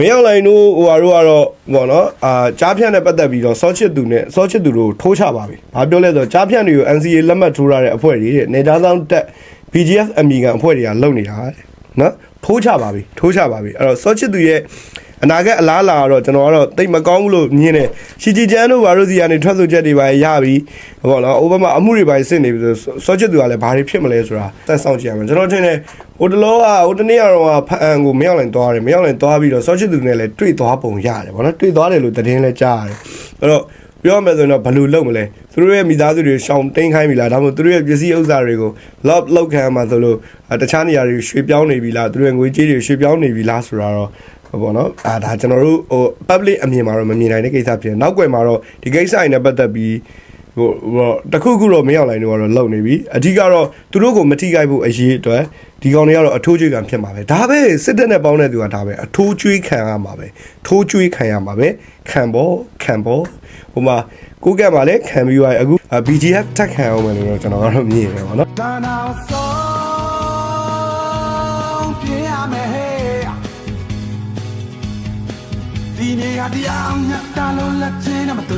မင်းအောင်လိုင်တို့ဟိုဟာတို့ကတော့ဘောနော်အာကြားဖြန့်နဲ့ပတ်သက်ပြီးတော့စောချစ်သူနဲ့စောချစ်သူတို့ထိုးချပါပြီ။ဘာပြောလဲဆိုတော့ကြားဖြန့်တွေကို NCA လက်မှတ်ထိုးရတဲ့အဖွဲ့တွေတဲ့နေသားဆောင်တက် BGF အမီကန်အဖွဲ့တွေကလုံနေတာတဲ့နော် ထိုးချပါပြီထိုးချပါပြီအဲ့တော့စောချစ်သူရဲ့အနာဂတ်အလားအလာကတော့ကျွန်တော်ကတော့တိတ်မကောင်းဘူးလို့မြင်တယ်ရှီဂျီကျန်းတို့ဘာလို့စီကနေထွက်ဆိုချက်တွေပါရပြီဘောနော်အိုဘားမားအမှုတွေပါစစ်နေပြီဆိုစောချစ်သူကလည်းဘာတွေဖြစ်မလဲဆိုတာသက်ဆောင်ကြည့်ရမယ်ကျွန်တော်ထင်တယ်ဟိုတလောကဟိုတနေ့ကတော့ဖအန်ကိုမရောက်လိုက်သွားတယ်မရောက်လိုက်သွားပြီးတော့စောချစ်သူနဲ့လည်းတွေ့သွားပုံရတယ်ဘောနော်တွေ့သွားတယ်လို့သတင်းလည်းကြားရတယ်အဲ့တော့ ပြောရမယ်ဆိုရင်တော့ဘယ်လိုလုပ်မလဲသူတို့ရဲ့မိသားစုတွေရှောင်တိန်ခိုင်းပြီလားဒါမှမဟုတ်သူတို့ရဲ့ပစ္စည်းဥစ္စာတွေကို lock လောက်ခံမှာဆိုလို့အဲတခြားနေရာတွေရွှေ့ပြောင်းနေပြီလားသူတို့ရဲ့ငွေကြေးတွေရွှေ့ပြောင်းနေပြီလားဆိုတာတော့ဟိုပေါ့နော်အာဒါကျွန်တော်တို့ဟို public အမြင်မှာတော့မမြင်နိုင်တဲ့ကိစ္စဖြစ်တယ်နောက်ွယ်မှာတော့ဒီကိစ္စအိမ်နဲ့ပတ်သက်ပြီး ဟိုဟိုတခုခုတော့မရောက်နိုင်တော့တော့လုံနေပြီအဓိကတော့သူတို့ကိုမထိခိုက်ဖို့အရေးအတွက်ဒီကောင်တွေကတော့အထိုးကျွေးခံဖြစ်မှာပဲဒါပဲစစ်တပ်နဲ့ပေါင်းတဲ့သူကဒါပဲအထိုးကျွေးခံရမှာပဲထိုးကျွေးခံရမှာပဲခံပေါ်ခံပေါ်ဟိုမှာကိုကက်မှာလည်းခံပြီးသွားပြီအခု BGF တက်ခံအောင်မယ်လို့တော့ကျွန်တော်ကတော့မြင်ရတယ်ပေါ့နော်တန်အောင်ဆုံးပြရမယ်ဟဲ့ဒီနေ့ကတရားမြတ်တာလို့လက်ချင်းနဲ့မတွေ့အားလုံးရမ်းမြေ